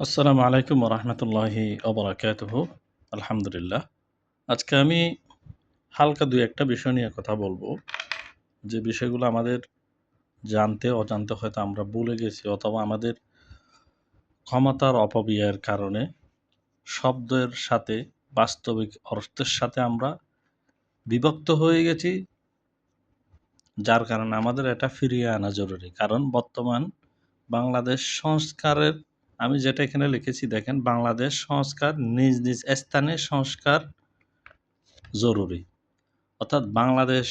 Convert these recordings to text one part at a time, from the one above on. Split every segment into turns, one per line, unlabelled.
আসসালামু আলাইকুম রহমতুল্লাহি অবরাকাতুহ আলহামদুলিল্লাহ। আজকে আমি হালকা দুই একটা বিষয় নিয়ে কথা বলব। যে বিষয়গুলো আমাদের জানতে, অজান্তে হয়তো আমরা ভুলে গেছি অথবা আমাদের ক্ষমতার অপব্যয়ের কারণে শব্দের সাথে, বাস্তবিক অর্থের সাথে আমরা বিভক্ত হয়ে গেছি, যার কারণে আমাদের এটা ফিরিয়ে আনা জরুরি। কারণ বর্তমান বাংলাদেশ সংস্কারের আমি যেটা এখানে লিখেছি, দেখেন, বাংলাদেশ সংস্কার নিজ নিজ স্থানে সংস্কার জরুরি। অর্থাৎ বাংলাদেশ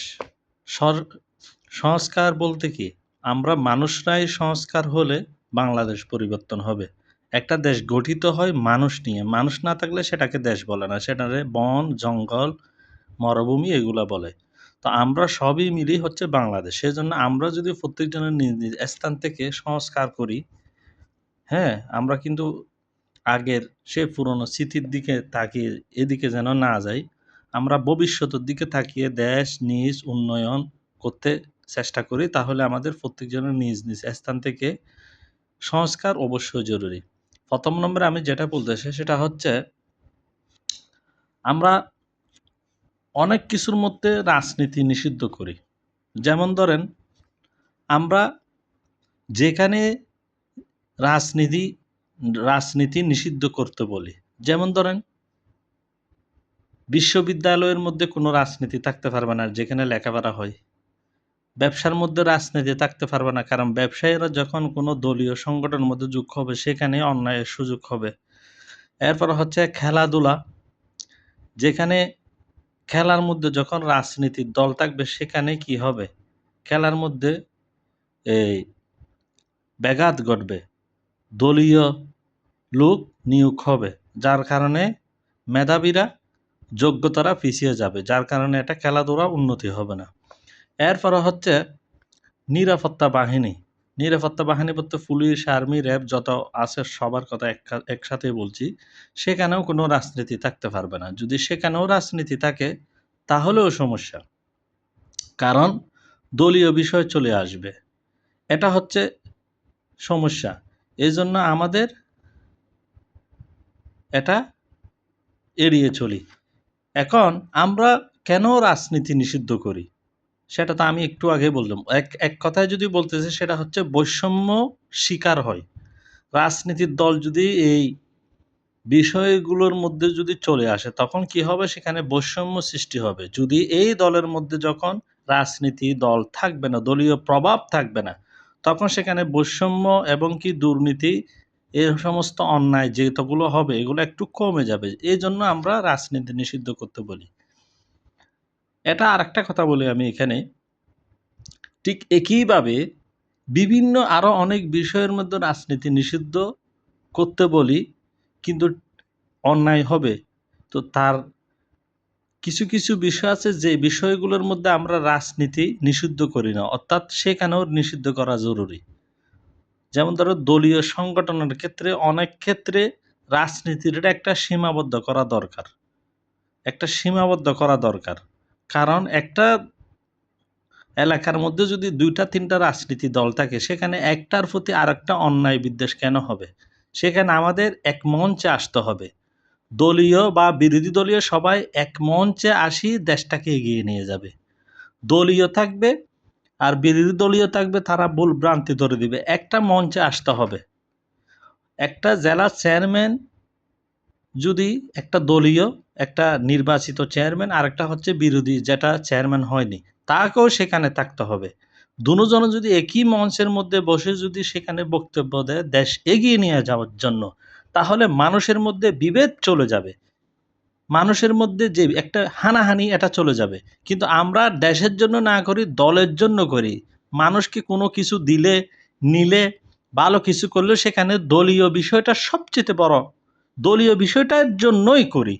সংস্কার বলতে কি? আমরা মানুষরাই সংস্কার হলে বাংলাদেশ পরিবর্তন হবে। একটা দেশ গঠিত হয় মানুষ নিয়ে। মানুষ না থাকলে সেটাকে দেশ বলে না। সেটারে বন, জঙ্গল, মরুভূমি এগুলা বলে। তো আমরা সবই মিলি হচ্ছে বাংলাদেশ। সেজন্য আমরা যদি প্রত্যেকজনের নিজ নিজ স্থান থেকে সংস্কার করি হ্যাঁ আমরা কিন্তু আগের সে পুরনো স্মৃতির দিকে তাকিয়ে এদিকে যেন না যাই, আমরা ভবিষ্যতের দিকে তাকিয়ে দেশ, নিজ উন্নয়ন করতে চেষ্টা করি, তাহলে আমাদের প্রত্যেকজনের নিজ নিজ স্থান থেকে সংস্কার অবশ্যই জরুরি। প্রথম নম্বরে আমি যেটা বলতেছি সেটা হচ্ছে আমরা অনেক কিছুর মধ্যে রাজনীতি নিষিদ্ধ করি। যেমন ধরেন, আমরা যেখানে রাজনীতি রাজনীতি নিষিদ্ধ করতে বলি। যেমন ধরেন, বিশ্ববিদ্যালয়ের মধ্যে কোনো রাজনীতি থাকতে পারবে না, যেখানে লেখাপড়া হয়। ব্যবসার মধ্যে রাজনীতি থাকতে পারবে না, কারণ ব্যবসায়ীরা যখন কোনো দলীয় সংগঠনের মধ্যে যুক্ত হবে, সেখানে অন্যায়ের সুযোগ হবে। এরপর হচ্ছে খেলাধুলা, যেখানে খেলার মধ্যে যখন রাজনীতির দল থাকবে, সেখানে কি হবে? খেলার মধ্যে এই ব্যাঘাত ঘটবে। দলীয় লোক নিয়োগ হবে, যার কারণে মেধাবীরা যোগ্যতারা পিছিয়ে যাবে, যার কারণে এটা খেলাধুলা উন্নতি হবে না। এরপরে হচ্ছে নিরাপত্তা বাহিনী। নিরাপত্তা বাহিনী বলতে পুলিশ, আর্মি, র্যাব যত আছে সবার কথা এক- একসাথে বলছি। সেখানেও কোনো রাজনীতি থাকতে পারবে না। যদি সেখানেও রাজনীতি থাকে, তাহলেও সমস্যা। কারণ দলীয় বিষয় চলে আসবে। এটা হচ্ছে সমস্যা। এই জন্য আমাদের এটা এড়িয়ে চলি। এখন আমরা কেন রাজনীতি নিষিদ্ধ করি? সেটা তো আমি একটু আগে বললাম। এক এক কথায় যদি বলতেছে, সেটা হচ্ছে বৈষম্য শিকার হয়। রাজনীতির দল যদি এই বিষয়গুলোর মধ্যে যদি চলে আসে, তখন কি হবে? সেখানে বৈষম্য সৃষ্টি হবে। যদি এই দলের মধ্যে যখন রাজনীতি দল থাকবে না, দলীয় প্রভাব থাকবে না তখন সেখানে বৈষম্য এবং কি দুর্নীতি এই সমস্ত অন্যায় যেগুলো হবে, এগুলো একটু কমে যাবে। এই জন্য আমরা রাজনীতি নিষিদ্ধ করতে বলি। এটা আরেকটা কথা বলি আমি এখানে। ঠিক একইভাবে বিভিন্ন আরও অনেক বিষয়ের মধ্যে রাজনীতি নিষিদ্ধ করতে বলি, কিন্তু অন্যায় হবে। তো তার কিছু কিছু বিষয় আছে যে বিষয়গুলোর মধ্যে আমরা রাজনীতি নিষিদ্ধ করি না, অর্থাৎ সেখানেও নিষিদ্ধ করা জরুরি। যেমন ধরো দলীয় সংগঠনের ক্ষেত্রে অনেক ক্ষেত্রে রাজনীতির একটা সীমাবদ্ধ করা দরকার। একটা সীমাবদ্ধ করা দরকার। কারণ একটা এলাকার মধ্যে যদি দুইটা, তিনটা রাজনীতি দল থাকে, সেখানে একটার প্রতি আরেকটা অন্যায় বিদ্বেষ কেন হবে? সেখানে আমাদের এক মঞ্চে আসতে হবে। দলীয় বা বিরোধী দলীয় সবাই এক মঞ্চে আসি দেশটাকে এগিয়ে নিয়ে যাবে। দলীয় থাকবে আর বিরোধী দলীয় থাকবে, তারা ভুল ভ্রান্তি ধরে দিবে। একটা মঞ্চে আসতে হবে। একটা জেলা চেয়ারম্যান যদি একটা দলীয়, একটা নির্বাচিত চেয়ারম্যান আর একটা হচ্ছে বিরোধী, যেটা চেয়ারম্যান হয়নি, তাকেও সেখানে থাকতে হবে। দুজন যদি একই মঞ্চের মধ্যে বসে যদি সেখানে বক্তব্য দেয়, দেশ এগিয়ে নিয়ে যাওয়ার জন্য তাহলে মানুষের মধ্যে বিভেদ চলে যাবে। মানুষের মধ্যে যে একটা হানাহানি, এটা চলে যাবে। কিন্তু আমরা দেশের জন্য না করি, দলের জন্য করি। মানুষকে কোনো কিছু দিলে, নিলে, ভালো কিছু করলে সেখানে দলীয় বিষয়টা সবচেয়ে বড়। দলীয় বিষয়টার জন্যই করি।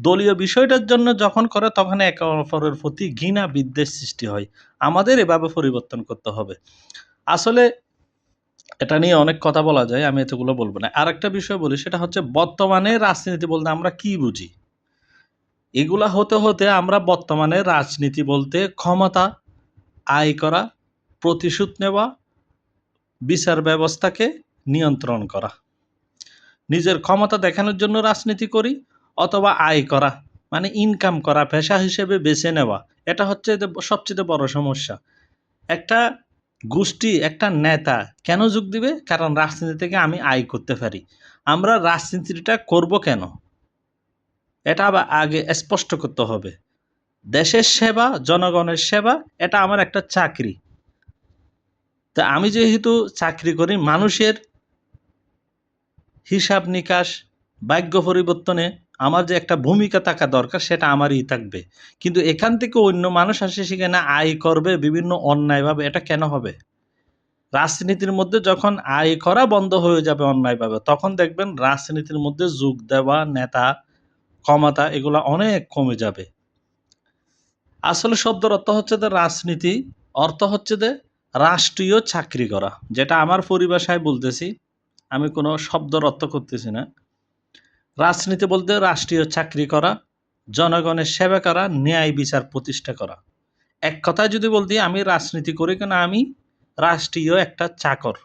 দলীয় বিষয়টার জন্য যখন করে, তখন একে অপরের প্রতি ঘৃণা বিদ্বেষ সৃষ্টি হয়। আমাদের এভাবে পরিবর্তন করতে হবে। আসলে এটা নিয়ে অনেক কথা বলা যায়, আমি এতগুলো বলব না। আরেকটা বিষয় বলি, সেটা হচ্ছে বর্তমানে রাজনীতি বলতে আমরা কি বুঝি? এগুলা হতে হতে আমরা বর্তমানে রাজনীতি বলতে ক্ষমতা, আয় করা, প্রতিশোধ নেওয়া, বিচার ব্যবস্থাকে নিয়ন্ত্রণ করা। নিজের ক্ষমতা দেখানোর জন্য রাজনীতি করি অথবা আয় করা মানে ইনকাম করা, পেশা হিসেবে বেছে নেওয়া, এটা হচ্ছে সবচেয়ে বড় সমস্যা। একটা গোষ্ঠী একটা নেতা কেন যোগ দিবে? কারণ রাজনীতি থেকে আমি আয় করতে পারি। আমরা রাজনীতিটা করব কেন? এটা আবার আগে স্পষ্ট করতে হবে। দেশের সেবা, জনগণের সেবা, এটা আমার একটা চাকরি। তা আমি যেহেতু চাকরি করি, মানুষের হিসাব নিকাশ ভাগ্য পরিবর্তনে আমার যে একটা ভূমিকা থাকা দরকার, সেটা আমারই থাকবে। কিন্তু এখান থেকে অন্য মানুষ আসে সেখানে আয় করবে বিভিন্ন অন্যায়ভাবে, এটা কেন হবে? রাজনীতির মধ্যে যখন আয় করা বন্ধ হয়ে যাবে অন্যায়ভাবে, তখন দেখবেন রাজনীতির মধ্যে যোগ দেওয়া, নেতা, ক্ষমতা, এগুলো অনেক কমে যাবে। আসলে শব্দের অর্থ হচ্ছে যে রাজনীতি, অর্থ হচ্ছে যে রাষ্ট্রীয় চাকরি করা, যেটা আমার পরিভাষায় বলতেছি, আমি কোনো শব্দের অর্থ করতেছি না। রাজনীতি বলতে রাষ্ট্রীয় চাকরি করা, জনগণের সেবা করা, ন্যায় বিচার প্রতিষ্ঠা করা। এক কথায় যদি বলতে আমি রাজনীতি করি কেন আমি? রাষ্ট্রীয় একটা চাকর।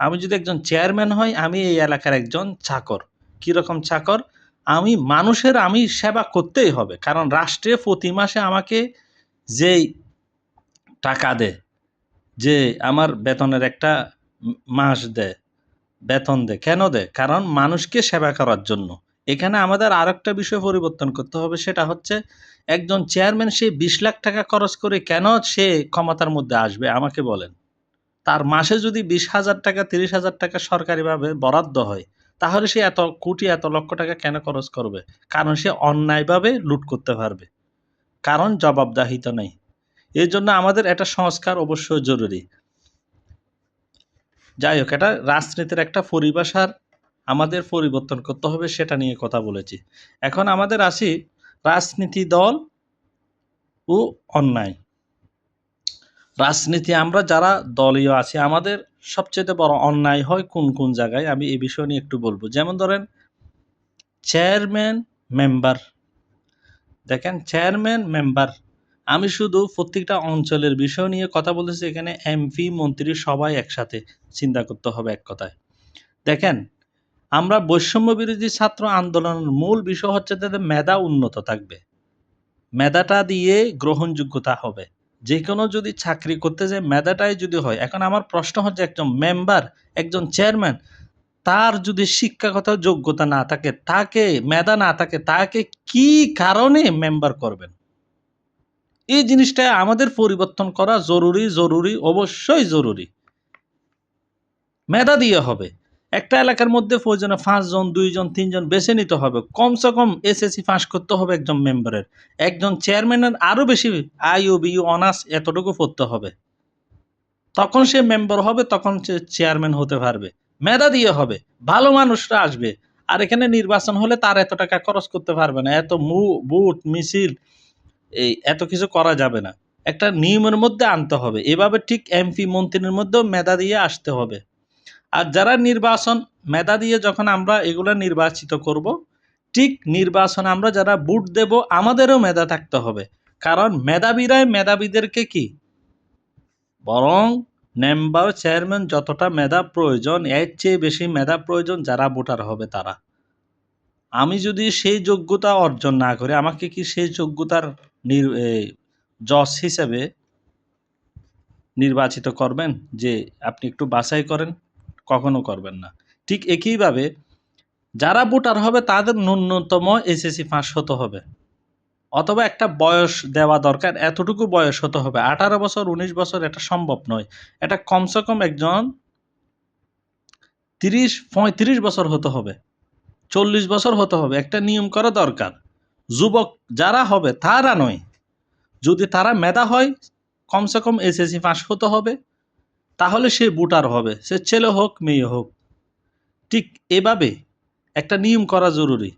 আমি যদি একজন চেয়ারম্যান হই, আমি এই এলাকার একজন চাকর। কীরকম চাকর? আমি মানুষের, আমি সেবা করতেই হবে। কারণ রাষ্ট্রে প্রতি মাসে আমাকে যেই টাকা দেয়, যে আমার বেতনের একটা মাস দেয় বেতন দেয় কেন দেয় কারণ মানুষকে সেবা করার জন্য। এখানে আমাদের আর একটা বিষয় পরিবর্তন করতে হবে, সেটা হচ্ছে একজন চেয়ারম্যান সে বিশ লাখ টাকা খরচ করে কেন সে ক্ষমতার মধ্যে আসবে, আমাকে বলেন। তার মাসে যদি বিশ হাজার টাকা, তিরিশ হাজার টাকা সরকারিভাবে বরাদ্দ হয়, তাহলে সে এত কোটি, এত লক্ষ টাকা কেন খরচ করবে? কারণ সে অন্যায়ভাবে লুট করতে পারবে। কারণ জবাবদাহিত নেই। এই জন্য আমাদের একটা সংস্কার অবশ্যই জরুরি। যাই হোক, এটা রাজনীতির একটা পরিভাষার আমাদের পরিবর্তন করতে হবে সেটা নিয়ে কথা বলেছি। এখন আমাদের আসি রাজনীতি দল ও অন্যায়। রাজনীতি আমরা যারা দলীয় আছি, আমাদের সবচেয়ে বড় অন্যায় হয় কোন কোন জায়গায়? আমি এই বিষয় নিয়ে একটু বলব। যেমন ধরেন চেয়ারম্যান মেম্বার দেখেন চেয়ারম্যান মেম্বার আমি শুধু প্রত্যেকটা অঞ্চলের বিষয় নিয়ে কথা বলতেছি, এখানে এমপি মন্ত্রী সবাই একসাথে চিন্তা করতে হবে এক কথায়। দেখেন, আমরা বৈষম্য বিরোধী ছাত্র আন্দোলনের মূল বিষয় হচ্ছে তাদের মেধা উন্নত থাকবে। মেধাটা দিয়ে গ্রহণযোগ্যতা হবে। যে কোনো যদি চাকরি করতে যায়, মেধাটাই যদি হয়, এখন আমার প্রশ্ন হচ্ছে একজন মেম্বার একজন চেয়ারম্যান তার যদি শিক্ষাগত যোগ্যতা না থাকে, তাকে, মেধা না থাকে, তাকে কি কারণে মেম্বার করবেন? এই জিনিসটা আমাদের পরিবর্তন করা জরুরি জরুরি, অবশ্যই জরুরি। মেধা দিয়ে হবে। একটা এলাকার মধ্যে প্রয়োজনে পাঁচজন, দুইজন, তিনজন বেছে নিতে হবে। কমসে কম এসএসসি পাস করতে হবে একজন মেম্বারের। একজন চেয়ারম্যানের আরও বেশি আইও বিইউ অনার্স এতটুকু পড়তে হবে। তখন সে মেম্বার হবে, তখন সে চেয়ারম্যান হতে পারবে। মেধা দিয়ে হবে। ভালো মানুষরা আসবে। আর এখানে নির্বাচন হলে তার এত টাকা খরচ করতে পারবে না। এত বুট, মিছিল এই এত কিছু করা যাবে না। একটা নিয়মের মধ্যে আনতে হবে। এভাবে ঠিক এমপি মন্ত্রীর মধ্যেও মেধা দিয়ে আসতে হবে। আর যারা নির্বাচন, মেধা দিয়ে যখন আমরা এগুলো নির্বাচিত করব, ঠিক নির্বাচন আমরা যারা ভোট দেব, আমাদেরও মেধা থাকতে হবে। কারণ মেধাবীরাই মেধাবীদেরকে কি? বরং মেম্বার, চেয়ারম্যান যতটা মেধা প্রয়োজন, এর চেয়ে বেশি মেধা প্রয়োজন যারা ভোটার হবে তারা। আমি যদি সেই যোগ্যতা অর্জন না করি, আমাকে কি সেই যোগ্যতার নির জজ হিসেবে নির্বাচিত করবেন যে আপনি একটু বাছাই করেন, কখনো করবেন না। ঠিক একইভাবে যারা ভোটার হবে তাদের ন্যূনতম এসএসসি পাস হতে হবে। অথবা একটা বয়স দেওয়া দরকার, এতটুকু বয়স হতে হবে। আঠারো বছর, উনিশ বছর এটা সম্ভব নয়। এটা কমসে কম একজন তিরিশ, পঁয়ত্রিশ বছর হতে হবে। চল্লিশ বছর হতে হবে। একটা নিয়ম করা দরকার। যুবক যারা হবে তারা নয়। যদি তারা মেধা হয়, কমসে কম এসএসসি পাস হতে হবে। তাহলে সে ভোটার হবে, সে ছেলে হোক, মেয়ে হোক। ঠিক এভাবে একটা নিয়ম করা জরুরি।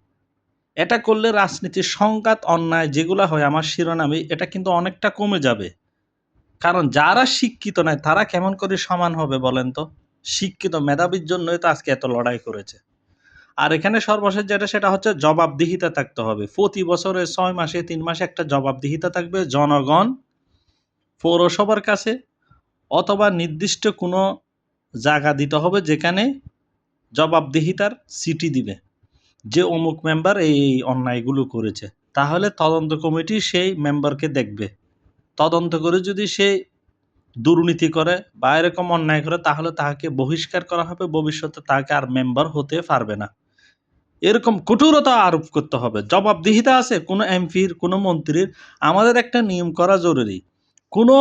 এটা করলে রাজনীতির সংঘাত, অন্যায় যেগুলো হয় আমার শিরোনামে, এটা কিন্তু অনেকটা কমে যাবে। কারণ যারা শিক্ষিত নয়, তারা কেমন করে সমান হবে বলেন তো? শিক্ষিত মেধাবীর জন্যই তো আজকে এত লড়াই করেছে। আর এখানে সর্বশেষ যেটা, সেটা হচ্ছে জবাবদিহিতা থাকতে হবে। প্রতি বছরে ছয় মাসে, তিন মাসে একটা জবাবদিহিতা থাকবে জনগণ পৌরসভার কাছে অথবা নির্দিষ্ট কোনো জায়গা দিতে হবে যেখানে জবাবদিহিতার সিটি দিবে। যে অমুক মেম্বার এই অন্যায়গুলো করেছে। তাহলে তদন্ত কমিটি সেই মেম্বারকে দেখবে। তদন্ত করে যদি সে দুর্নীতি করে বা এরকম অন্যায় করে, তাহলে তাহাকে বহিষ্কার করা হবে। ভবিষ্যতে তাকে আর মেম্বার হতে পারবে না। এরকম কঠোরতা আরোপ করতে হবে। জবাবদিহিতা আছে, কোনো এমপির, কোনো মন্ত্রীর। আমাদের একটা নিয়ম করা জরুরি। কোনো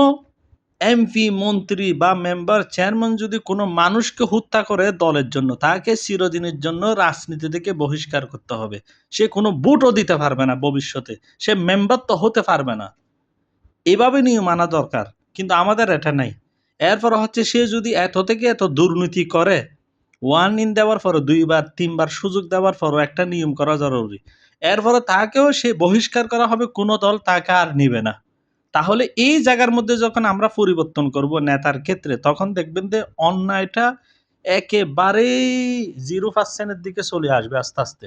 এমপি, মন্ত্রী বা মেম্বার, চেয়ারম্যান যদি কোনো মানুষকে হত্যা করে দলের জন্য, তাকে চিরদিনের জন্য রাজনীতি থেকে বহিষ্কার করতে হবে। সে কোনো ভোটও দিতে পারবে না ভবিষ্যতে। সে মেম্বার তো হতে পারবে না। এভাবে নিয়ম আনা দরকার, কিন্তু আমাদের এটা নাই। এরপর হচ্ছে সে যদি এত থেকে এত দুর্নীতি করে ওয়ার্নিং দেওয়ার পরও দুইবার, তিনবার সুযোগ দেওয়ার পরও একটা নিয়ম করা জরুরি। এরপরে তাকেও সে বহিষ্কার করা হবে, কোনো দল তাকে আর নিবে না। তাহলে এই জায়গার মধ্যে যখন আমরা পরিবর্তন করব নেতার ক্ষেত্রে, তখন দেখবেন যে অন্যায়টা একেবারেই জিরো পার্সেন্টের দিকে চলে আসবে আস্তে আস্তে।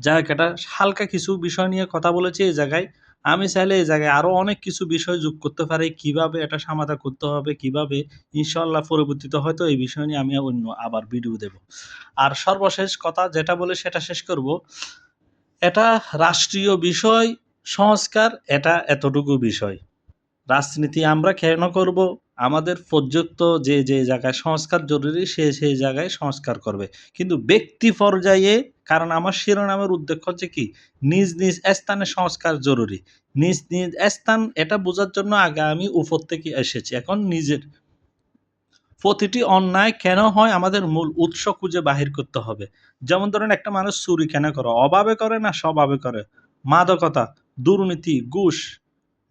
যাই হোক এটা হালকা কিছু বিষয় নিয়ে কথা বলেছি এই জায়গায়। আমি চাইলে এই জায়গায় আরও অনেক কিছু বিষয় যোগ করতে পারি, কীভাবে এটা সমাধান করতে হবে, কীভাবে ইনশাল্লাহ পরবর্তীতে হয়তো এই বিষয় নিয়ে আমি অন্য আবার ভিডিও দেব। আর সর্বশেষ কথা যেটা বলে সেটা শেষ করব, এটা রাষ্ট্রীয় বিষয়, সংস্কার, এটা এতটুকু বিষয়। রাজনীতি আমরা কেন করব? আমাদের পর্যন্ত যে যে জায়গায় সংস্কার জরুরি, সে সেই জায়গায় সংস্কার করবে। কিন্তু ব্যক্তি পর্যায়ে, কারণ আমার শিরোনামের উদ্দেশ্য হচ্ছে কি? নিজ নিজ স্থানে সংস্কার জরুরি। নিজ নিজ স্থান, এটা বোঝার জন্য আগে আমি উপর থেকে এসেছি। এখন নিজের প্রতিটি অন্যায় কেন হয়? আমাদের মূল উৎস খুঁজে বাহির করতে হবে। যেমন ধরেন, একটা মানুষ চুরি কেন করে? অভাবে করে না স্বভাবে করে? মাদকতা, দুর্নীতি, ঘুষ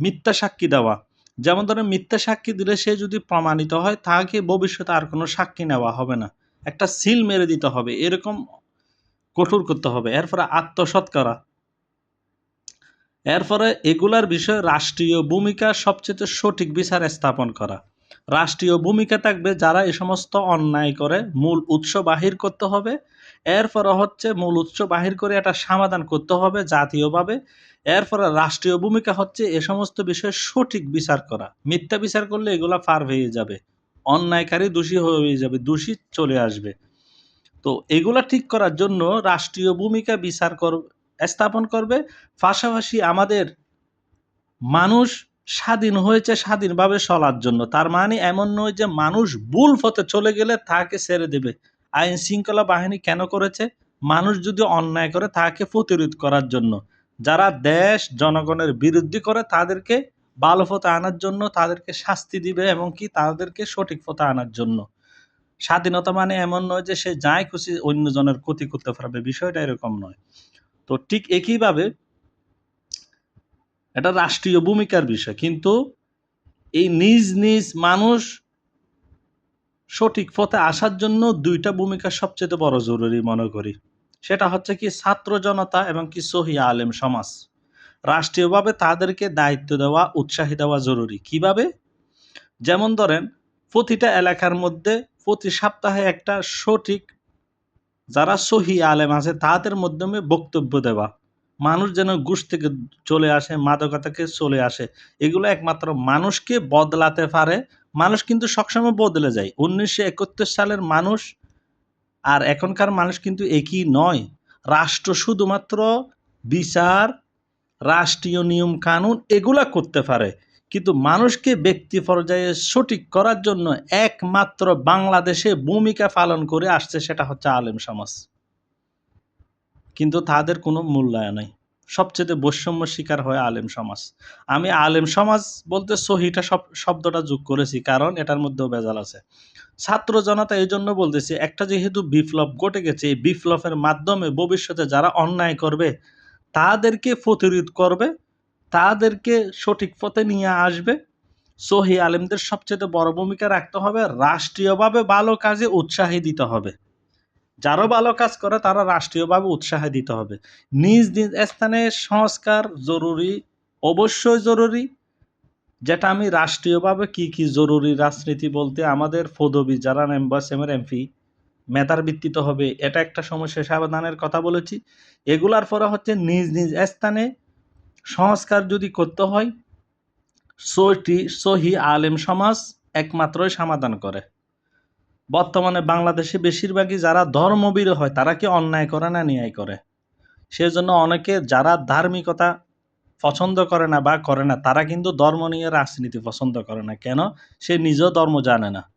মিথ্যা সাক্ষী দেওয়া। যেমন ধরেন, মিথ্যা সাক্ষী দিলে সে যদি প্রমাণিত হয়, তাকে ভবিষ্যতে আর কোনো সাক্ষী নেওয়া হবে না। একটা সিল মেরে দিতে হবে, এরকম কঠোর করতে হবে। এরপরে আত্মসৎ করা এরপরে এগুলার বিষয়ে রাষ্ট্রীয় ভূমিকা সবচেয়ে সঠিক বিচার স্থাপন করা। রাষ্ট্রীয় ভূমিকা থাকবে যারা এই সমস্ত অন্যায় করে, মূল উৎস বাহির করতে হবে। এরপরে হচ্ছে মূল উৎস বাহির করে এটা সমাধান করতে হবে জাতীয়ভাবে। এরপরে রাষ্ট্রীয় ভূমিকা হচ্ছে এ সমস্ত বিষয়ে সঠিক বিচার করা। মিথ্যা বিচার করলে এগুলা পার হয়ে যাবে। অন্যায়কারী দোষী হয়ে যাবে, দোষী চলে আসবে। তো এগুলা ঠিক করার জন্য রাষ্ট্রীয় ভূমিকা বিচার কর স্থাপন করবে। পাশাপাশি আমাদের মানুষ স্বাধীন হয়েছে স্বাধীনভাবে চলার জন্য। তার মানে এমন নয় যে মানুষ ভুল পথে চলে গেলে তাকে ছেড়ে দেবে। আইন শৃঙ্খলা বাহিনী কেন করেছে? মানুষ যদি অন্যায় করে তাকে প্রতিরোধ করার জন্য। যারা দেশ, জনগণের বিরুদ্ধে করে তাদেরকে ভালো পথে আনার জন্য তাদেরকে শাস্তি দিবে এবং কি তাদেরকে সঠিক পথে আনার জন্য। স্বাধীনতা মানে এমন নয় যে সে যাই খুশি অন্যজনের ক্ষতি করতে পারবে, বিষয়টা এরকম নয়। তো ঠিক একইভাবে এটা রাষ্ট্রীয় ভূমিকার বিষয়, কিন্তু এই নিজ নিজ মানুষ সঠিক পথে আসার জন্য দুইটা ভূমিকা সবচেয়ে বড় জরুরি মনে করি। সেটা হচ্ছে কি ছাত্র জনতা এবং কি সহি আলেম সমাজ। রাষ্ট্রীয়ভাবে তাদেরকে দায়িত্ব দেওয়া, উৎসাহী দেওয়া জরুরি। কীভাবে? যেমন ধরেন, প্রতিটা এলাকার মধ্যে প্রতি সপ্তাহে একটা সঠিক যারা সহি আলেম আছে, তাদের মাধ্যমে বক্তব্য দেওয়া। মানুষ যেন ঘুষ থেকে চলে আসে মাদকতাকে চলে আসে, এগুলো একমাত্র মানুষকে বদলাতে পারে। মানুষ কিন্তু সবসময় বদলে যায়। উনিশশো একাত্তর সালের মানুষ আর এখনকার মানুষ কিন্তু একই নয়। রাষ্ট্র শুধুমাত্র বিচার, রাষ্ট্রীয় নিয়ম কানুন এগুলা করতে পারে। কিন্তু মানুষকে ব্যক্তি পর্যায়ে সঠিক করার জন্য একমাত্র বাংলাদেশে ভূমিকা পালন করে আসছে সেটা হচ্ছে আলেম সমাজ। কিন্তু তাদের কোনো মূল্যায়ন নেই। সবচেয়ে বৈষম্য শিকার হয় আলেম সমাজ। আমি আলেম সমাজ বলতে সহিটা সব, শব্দটা যোগ করেছি, কারণ এটার মধ্যেও বেজাল আছে। ছাত্র জনতা এই জন্য বলতেছি, একটা যেহেতু বিপ্লব ঘটে গেছে, এই বিপ্লবের মাধ্যমে ভবিষ্যতে যারা অন্যায় করবে, তাদেরকে প্রতিরোধ করবে, তাদেরকে সঠিক পথে নিয়ে আসবে। সহি আলেমদের সবচেয়ে বড় ভূমিকা রাখতে হবে, রাষ্ট্রীয়ভাবে ভালো কাজে উৎসাহী দিতে হবে। যারা ভালো কাজ করে, তারা রাষ্ট্রীয়ভাবে উৎসাহ দিতে হবে। নিজ নিজ স্থানে সংস্কার জরুরি, অবশ্যই জরুরি। যেটা আমি রাষ্ট্রীয়ভাবে কি কি জরুরি রাজনীতি বলতে আমাদের পদবি, যারা মেম্বার সেমের এমপি মেধার ভিত্তিতে হবে, এটা একটা সমস্যা সাবধানের কথা বলেছি। এগুলার পরে হচ্ছে নিজ নিজ স্থানে সংস্কার যদি করতে হয় সহি আলেম সমাজ একমাত্রই সমাধান করে। বর্তমানে বাংলাদেশে বেশিরভাগই যারা ধর্মবীর হয়, তারা কি অন্যায় করে না ন্যায় করে? সেজন্য অনেকে যারা ধার্মিকতা পছন্দ করে না বা করে না, তারা কিন্তু ধর্ম নিয়ে রাজনীতি পছন্দ করে না। কেন? সে নিজেও ধর্ম জানে না।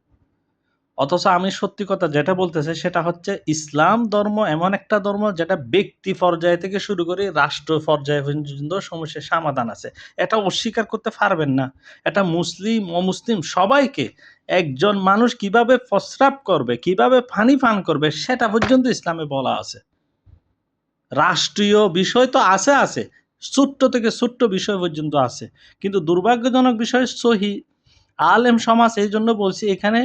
অথচ আমি সত্যি কথা যেটা বলতেছে, সেটা হচ্ছে ইসলাম ধর্ম এমন একটা ধর্ম যেটা ব্যক্তি পর্যায় থেকে শুরু করে রাষ্ট্র পর্যায়ে পর্যন্ত সমস্যার সমাধান আছে। এটা অস্বীকার করতে পারবেন না। এটা মুসলিম, অমুসলিম সবাইকে একজন মানুষ কীভাবে প্রস্রাব করবে, কীভাবে পানি পান করবে, সেটা পর্যন্ত ইসলামে বলা আছে। রাষ্ট্রীয় বিষয় তো আছে আছে, ছোট্ট থেকে ছোট্ট বিষয় পর্যন্ত আছে। কিন্তু দুর্ভাগ্যজনক বিষয় সহি। আলেম সমাজ এই জন্য বলছি এখানে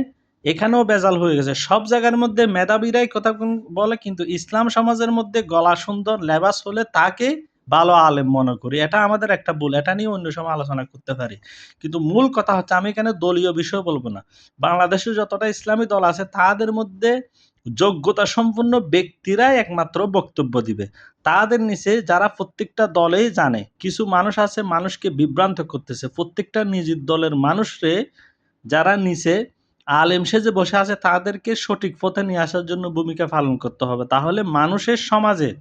এখানেও বেজাল হয়ে গেছে। সব জায়গার মধ্যে মেধাবীরাই কথা বলে কিন্তু ইসলাম সমাজের মধ্যে গলা সুন্দর, লেবাস হলে তাকে ভালো আলেম মনে করি। এটা আমাদের একটা ভুল, এটা নিয়ে অন্য সময় আলোচনা করতে পারি। কিন্তু মূল কথা হচ্ছে, আমি এখানে দলীয় বিষয় বলব না। বাংলাদেশে যতটা ইসলামী দল আছে, তাদের মধ্যে যোগ্যতা সম্পন্ন ব্যক্তিরাই একমাত্র বক্তব্য দিবে। তাদের নিচে যারা প্রত্যেকটা দলেই জানে, কিছু মানুষ আছে, মানুষকে বিভ্রান্ত করতেছে। প্রত্যেকটা নিজের দলের মানুষরে যারা নিচে আলেম সেজে বসে আছে তাদেরকে সঠিক পথে নিয়ে আসার জন্য ভূমিকা পালন করতে হবে। তাহলে মানুষের সমাজে,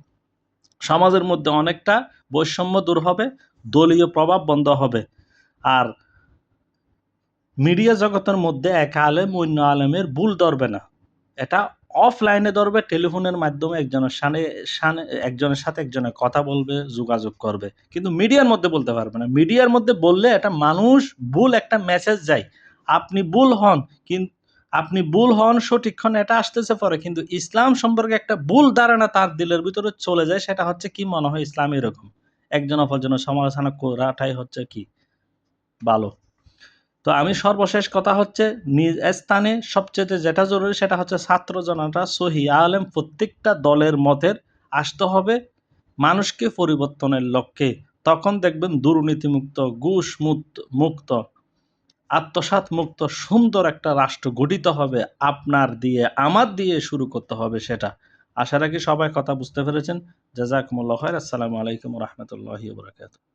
সমাজের মধ্যে অনেকটা বৈষম্য দূর হবে, দলীয় প্রভাব বন্ধ হবে। আর মিডিয়া জগতের মধ্যে এক আলেম অন্য আলেমের ভুল ধরবে না। এটা অফলাইনে ধরবে, টেলিফোনের মাধ্যমে একজনের সানে সানে, একজনের সাথে একজনের কথা বলবে, যোগাযোগ করবে। কিন্তু মিডিয়ার মধ্যে বলতে পারবে না। মিডিয়ার মধ্যে বললে এটা মানুষ ভুল একটা মেসেজ যায় আপনি ভুল হন কিন্তু আপনি ভুল হন সঠিকক্ষণ এটা আসতেছে পরে। কিন্তু ইসলাম সম্পর্কে একটা ভুল ধারণা তার দিলের ভিতরে চলে যায়, সেটা হচ্ছে কি মনে হয় ইসলাম এরকম? একজন অপরজনের সমালোচনা করাটাই হচ্ছে কি? ভালো। তো আমি সর্বশেষ কথা হচ্ছে, নিজ স্থানে সবচেয়ে যেটা জরুরি সেটা হচ্ছে ছাত্র জনতা, সহি আলেম প্রত্যেকটা দলের মতের আসতে হবে, মানুষকে পরিবর্তনের লক্ষ্যে। তখন দেখবেন দুর্নীতিমুক্ত ঘুষ মুক্ত। মুক্ত আত্মসাৎ মুক্ত সুন্দর একটা রাষ্ট্র গঠিত হবে, আপনার দিয়ে, আমার দিয়ে শুরু করতে হবে সেটা। আশা রাখি সবাই কথা বুঝতে পেরেছেন। জাজাকুমুল্লাহ আসসালামু আলাইকুম রহমতুল্লাহ বরাকাতুহ।